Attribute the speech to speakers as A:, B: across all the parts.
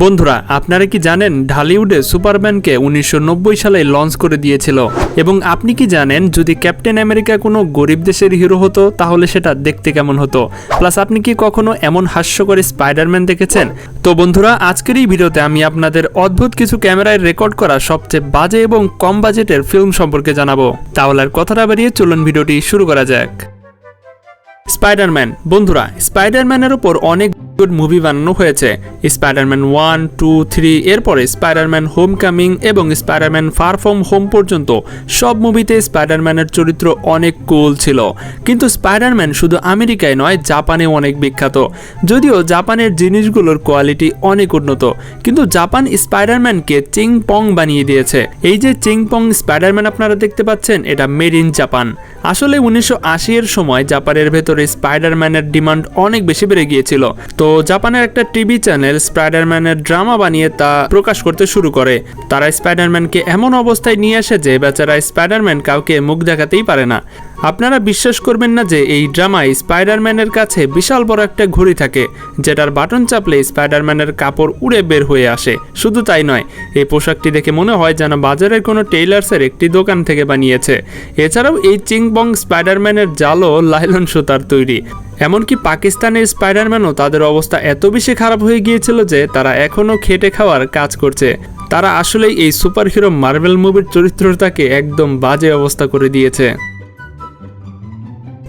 A: বন্ধুরা, আপনারা কি জানেন ঢালিউডে সুপারম্যানকে উনিশশো নব্বই সালে লঞ্চ করে দিয়েছিল? এবং আপনি কি জানেন যদি ক্যাপ্টেন আমেরিকা কোনো গরিব দেশের হিরো হতো, তাহলে সেটা দেখতে কেমন হতো? প্লাস আপনি কি কখনো এমন হাস্যকর স্পাইডারম্যান দেখেছেন? তো বন্ধুরা, আজকের এই ভিডিওতে আমি আপনাদের অদ্ভুত কিছু ক্যামেরায় রেকর্ড করা সবচেয়ে বাজে এবং কম বাজেটের ফিল্ম সম্পর্কে জানাব। তাহলে আর কথাটা বাড়িয়ে চলুন ভিডিওটি শুরু করা যাক। স্পাইডারম্যান বন্ধুরা স্পাইডারম্যানের ওপর অনেক গুড মুভি বানানো হয়েছে। স্পাইডারম্যান ওয়ান টু থ্রি এরপরে স্পাইডারম্যান হোম কামিং এবং স্পাইডারম্যান ফার ফ্রম হোম পর্যন্ত সব মুভিতে স্পাইডারম্যানের চরিত্র অনেক কুল ছিল। কিন্তু স্পাইডারম্যান শুধু আমেরিকায় নয় জাপানে অনেক বিখ্যাত। যদিও জাপানের জিনিসগুলোর কোয়ালিটি অনেক উন্নত, কিন্তু জাপান স্পাইডারম্যানকে চিং পং বানিয়ে দিয়েছে। এই যে চিং পং স্পাইডারম্যান আপনারা দেখতে পাচ্ছেন, এটা মেড ইন জাপান আসলে উনিশশো আশি এর সময় জাপানের ভেতরে স্পাইডারম্যানের ডিমান্ড অনেক বেশি বেড়ে গিয়েছিল। তো জাপানের একটা টিভি চ্যানেল স্পাইডারম্যানের ড্রামা বানিয়ে তা প্রকাশ করতে শুরু করে। তারা স্পাইডারম্যানকে এমন অবস্থায় নিয়ে আসে যে বেচারা স্পাইডারম্যান কাউকে মুখ দেখাতেই পারে না। আপনারা বিশ্বাস করবেন না যে এই ড্রামায় স্পাইডারম্যানের কাছে বিশাল বড় একটা ঘড়ি থাকে, যেটার বাটন চাপলে স্পাইডারম্যানের কাপড় উড়ে বের হয়ে আসে। শুধু তাই নয়, এই পোশাকটি দেখে মনে হয় যেন বাজারের কোনো টেইলার্সের একটি দোকান থেকে বানিয়েছে। এছাড়াও এই চিংবং স্পাইডারম্যানের জালও লাইলন সুতার তৈরি। এমনকি পাকিস্তানের স্পাইডারম্যানও তাদের অবস্থা এত বেশি খারাপ হয়ে গিয়েছিল যে তারা এখনও খেটে খাওয়ার কাজ করছে। তারা আসলেই এই সুপারহিরো মার্বেল মুভির চরিত্রটাকে একদম বাজে অবস্থা করে দিয়েছে।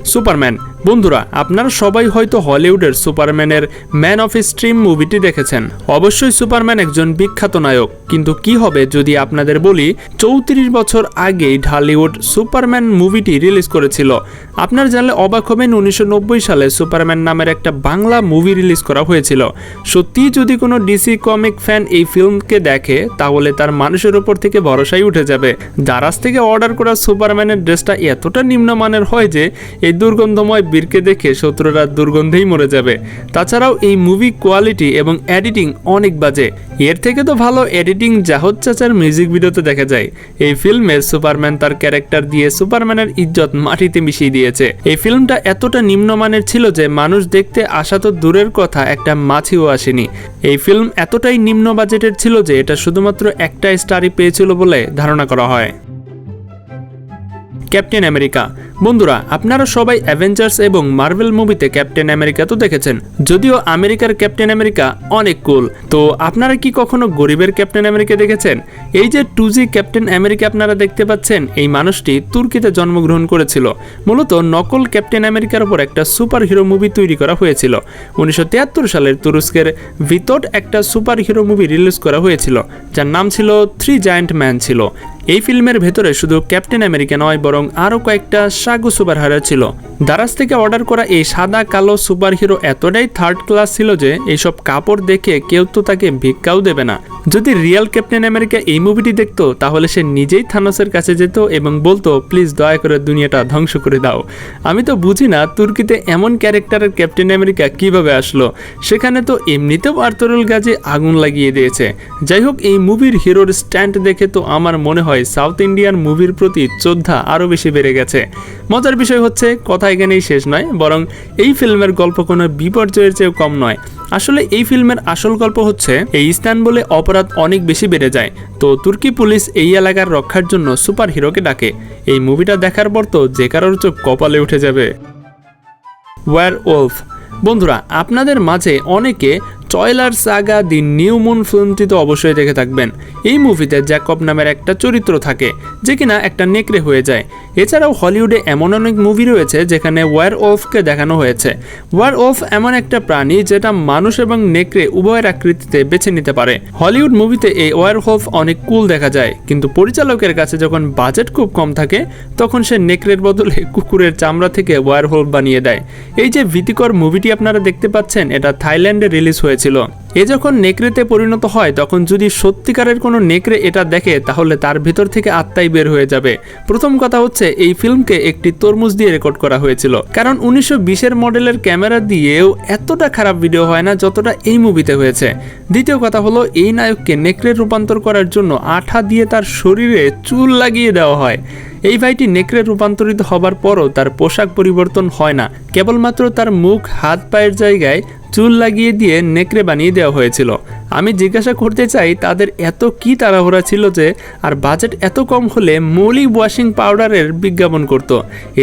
A: সুপারম্যান, বন্ধুরা, আপনারা সবাই হয়তো হলিউডের সুপারম্যানের ম্যান অফ স্ট্রিম মুভিটি দেখেছেন। অবশ্যই সুপারম্যান একজন বিখ্যাত নায়ক। কিন্তু কি হবে যদি আপনাদের বলি, চৌত্রিশ বছর আগেই ঢালিউড সুপারম্যান মুভিটি রিলিজ করেছিল। আপনার জানলে অবাক হবেন, উনিশশো নব্বই সালে সুপারম্যান নামের একটা বাংলা মুভি রিলিজ করা হয়েছিল। সত্যি যদি কোনো ডিসি কমিক ফ্যান এই ফিল্মকে দেখে, তাহলে তার মানুষের উপর থেকে ভরসাই উঠে যাবে। দারাজ থেকে অর্ডার করা সুপারম্যানের ড্রেসটা এতটা নিম্নমানের হয় যে, এই দুর্গন্ধময় বীরকে দেখে শত্রুরা দুর্গন্ধেই মরে যাবে। তাছাড়াও এই মুভি কোয়ালিটি এবং এডিটিং অনেক বাজে। এর থেকে তো ভালো এডিটিং জাহদ চাচার মিউজিক ভিডিওতে দেখা যায়। এই ফিল্মে সুপারম্যান তার ক্যারেক্টার দিয়ে সুপারম্যানের ইজ্জত মাটিতে মিশিয়ে দিয়েছে এই ফিল্মটা এতটা নিম্নমানের ছিল যে মানুষ দেখতে আসা তো দূরের কথা, একটা মাছিও আসেনি। এই ফিল্ম এতটাই নিম্ন বাজেটের ছিল যে এটা শুধুমাত্র একটা স্টারই পেয়েছিল বলে ধারণা করা হয়। ক্যাপ্টেন আমেরিকা বন্ধুরা, আপনারা সবাই অ্যাভেঞ্জার্স এবং মার্ভেল মুভিতে ক্যাপ্টেন আমেরিকা তো দেখেছেন। যদিও আমেরিকার ক্যাপ্টেন আমেরিকা অনেক কুল তো আপনারা কি কখনো গরিবের ক্যাপ্টেন আমেরিকা দেখেছেন? এই যে টু জি ক্যাপ্টেন আমেরিকা আপনারা দেখতে পাচ্ছেন, এই মানুষটি তুর্কিতে জন্মগ্রহণ করেছিল। মূলত নকল ক্যাপ্টেন আমেরিকার উপর একটা সুপার হিরো মুভি তৈরি করা হয়েছিল। উনিশশো তিয়াত্তর সালের তুরস্কের ভিতর একটা সুপার হিরো মুভি রিলিজ করা হয়েছিল, যার নাম ছিল থ্রি জায়ান্ট ম্যান ছিল। এই ফিল্মের ভেতরে শুধু ক্যাপ্টেন আমেরিকা নয়, বরং আরও কয়েকটা সাগু সুপার হিরো ছিল। দারাজ থেকে অর্ডার করা এই সাদা কালো সুপার হিরো এতটাই থার্ড ক্লাস ছিল যে এইসব কাপড় দেখে কেউ তো তাকে ভিক্ষাও দেবে না। যদি রিয়েল ক্যাপ্টেন আমেরিকা এই মুভিটি দেখতো, তাহলে সে নিজেই থানোসের কাছে যেত এবং বলতো প্লিজ দয়া করে দুনিয়াটা ধ্বংস করে দাও। আমি তো বুঝি না তুর্কিতে এমন ক্যারেক্টারের ক্যাপ্টেন আমেরিকা কীভাবে আসলো। সেখানে তো এমনিতেও আর্তরুল গাজে আগুন লাগিয়ে দিয়েছে। যাই হোক, এই মুভির হিরোর স্ট্যান্ড দেখে তো আমার মনে হয় সাউথ ইন্ডিয়ান মুভির প্রতি শ্রদ্ধা আরও বেশি বেড়ে গেছে। মজার বিষয় হচ্ছে, কথা এখানেই শেষ নয়, বরং এই ফিল্মের গল্প কোনো বিপর্যয়ের চেয়েও কম নয়। আসলে এই ফিল্মের আসল গল্প হচ্ছে, এই ইস্তানবুলে অপরাধ অনেক বেশি বেড়ে যায়। তো তুর্কি পুলিশ এই এলাকার রক্ষার জন্য সুপার হিরোকে ডাকে। এই মুভিটা দেখার পর তো যে কারোর চোখ কপালে উঠে যাবে। ওয়ার ওলফ বন্ধুরা, আপনাদের মাঝে অনেকে Twilight Saga the New Moon ফিল্মটি তো অবশ্যই দেখে থাকবেন। এই মুভিতে জ্যাকব নামের একটা চরিত্র থাকে, যে কিনা একটা নেকড়ে হয়ে যায়। এছাড়াও হলিউডে এমন অনেক মুভি রয়েছে, যেখানে ওয়ার ওফকে দেখানো হয়েছে। ওয়ার ওফ এমন একটা প্রাণী, যেটা মানুষ এবং নেকড়ে উভয়ের আকৃতিতে বেছে নিতে পারে। হলিউড মুভিতে এই ওয়ার হোফ অনেক কুল দেখা যায়, কিন্তু পরিচালকের কাছে যখন বাজেট খুব কম থাকে, তখন সে নেকড়ের বদলে কুকুরের চামড়া থেকে ওয়ার বানিয়ে দেয়। এই যে ভীতিকর মুভিটি আপনারা দেখতে পাচ্ছেন, এটা থাইল্যান্ডে রিলিজ হয়েছিল এ যখন নেকড়েতে পরিণত হয়, তখন যদি সত্যিকারের কোনো নেকড়ে এটা দেখে, তাহলে তার ভিতর থেকে আত্মাই বের হয়ে যাবে। প্রথম কথা হচ্ছে, এই ফিল্মকে একটি তরমুজ দিয়ে রেকর্ড করা হয়েছিল। কারণ উনিশশো বিশের মডেলের ক্যামেরা দিয়েও এতটা খারাপ ভিডিও হয় না, যতটা এই মুভিতে হয়েছে। দ্বিতীয় কথা হলো, এই নায়ককে নেকড়ে রূপান্তর করার জন্য আঠা দিয়ে তার শরীরে চুল লাগিয়ে দেওয়া হয়। এই ভাইটি নেকড়ে রূপান্তরিত হবার পরও তার পোশাক পরিবর্তন হয় না। কেবলমাত্র তার মুখ, হাত, পায়ের জায়গায় চুল লাগিয়ে দিয়ে নেকড়ে বানিয়ে দেওয়া হয়েছিল। আমি জিজ্ঞাসা করতে চাই, তাদের এত কি তাড়াহুড়া ছিল যে, আর বাজেট এত কম হলে মৌলিক ওয়াশিং পাউডারের বিজ্ঞাপন করত।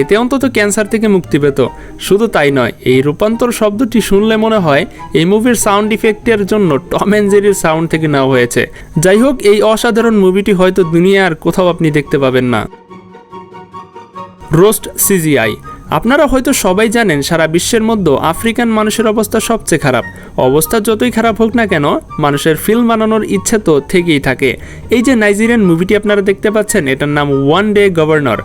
A: এতে অন্তত ক্যান্সার থেকে মুক্তি পেত। শুধু তাই নয়, এই রূপান্তর শব্দটি শুনলে মনে হয় এই মুভির সাউন্ড ইফেক্টের জন্য টম অ্যান্ড জেরির সাউন্ড থেকে নেওয়া হয়েছে। যাই হোক, এই অসাধারণ মুভিটি হয়তো দুনিয়ার কোথাও আপনি দেখতে পাবেন না। রোস্ট সিজিআই আপনারা হয়তো সবাই জানেন, সারা বিশ্বের মধ্যে আফ্রিকান মানুষের অবস্থা সবচেয়ে খারাপ। অবস্থা যতই খারাপ হোক না কেন, মানুষের ফিল্ম বানানোর ইচ্ছে তো থেকেই থাকে। এই যে নাইজেরিয়ান মুভিটি আপনারা দেখতে পাচ্ছেন, এটার নাম ওয়ান ডে গভর্নর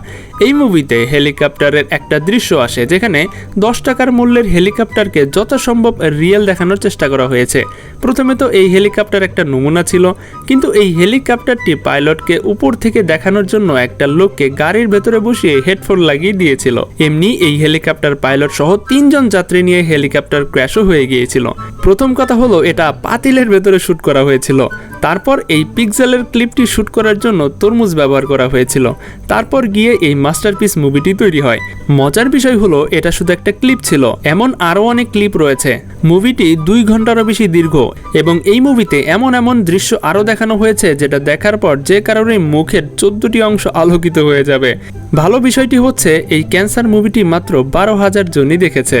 A: এই মুভিতে হেলিকপ্টারের একটা দৃশ্য আসে, যেখানে দশ টাকার মূল্যের হেলিকপ্টারকে যথাসম্ভব রিয়েল দেখানোর চেষ্টা করা হয়েছে। প্রথমে তো এই হেলিকপ্টার একটা নমুনা ছিল, কিন্তু এই হেলিকপ্টারটি পাইলটকে উপর থেকে দেখানোর জন্য একটা লোককে গাড়ির ভেতরে বসিয়ে হেডফোন লাগিয়ে দিয়েছিল। এমনি এই হেলিকপ্টার পাইলট সহ তিনজন যাত্রী নিয়ে হেলিকপ্টার ক্র্যাশও হয়ে গিয়েছিল। প্রথম কথা হলো, এটা পাতিলের ভেতরে শ্যুট করা হয়েছিল। তারপর এই পিক্সেলের ক্লিপটি শ্যুট করার জন্য তরমুজ ব্যবহার করা হয়েছিল। তারপর গিয়ে এই মাস্টারপিস মুভিটি তৈরি হয়। মজার বিষয় হলো, এটা শুধু একটা ক্লিপ ছিল, এমন আরও অনেক ক্লিপ রয়েছে। মুভিটি দুই ঘন্টারও বেশি দীর্ঘ, এবং এই মুভিতে এমন এমন দৃশ্য আরও দেখানো হয়েছে, যেটা দেখার পর যে কারণে মুখের চোদ্দটি অংশ আলোকিত হয়ে যাবে। ভালো বিষয়টি হচ্ছে, এই ক্যান্সার মুভিটি মাত্র বারো হাজার জনই দেখেছে।